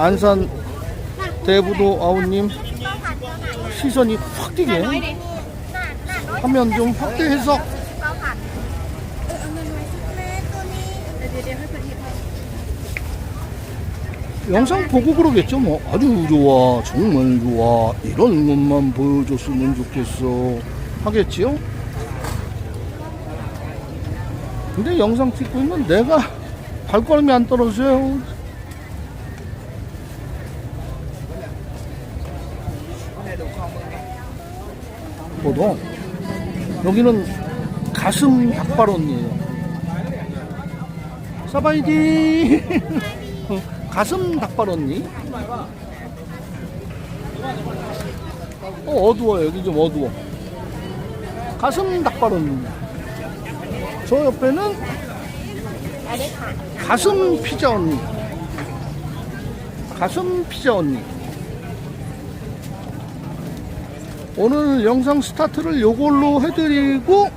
안산 대부도 아우님 시선이 확 뛰게. 화면 좀 확대해서. 영상 보고 그러겠죠 뭐. 아주 좋아 정말 좋아. 이런 것만 보여줬으면 좋겠어. 하겠지요? 근데 영상 찍고 있는 내가 발걸음이 안 떨어져요 보도 여기는 가슴 닭발언이에요. 사바이디! 가슴 닭발 언니 어 어두워. 여기 좀 어두워. 가슴 닭발 언니 저 옆에는 가슴 피자 언니. 가슴 피자 언니 오늘 영상 스타트를 요걸로 해드리고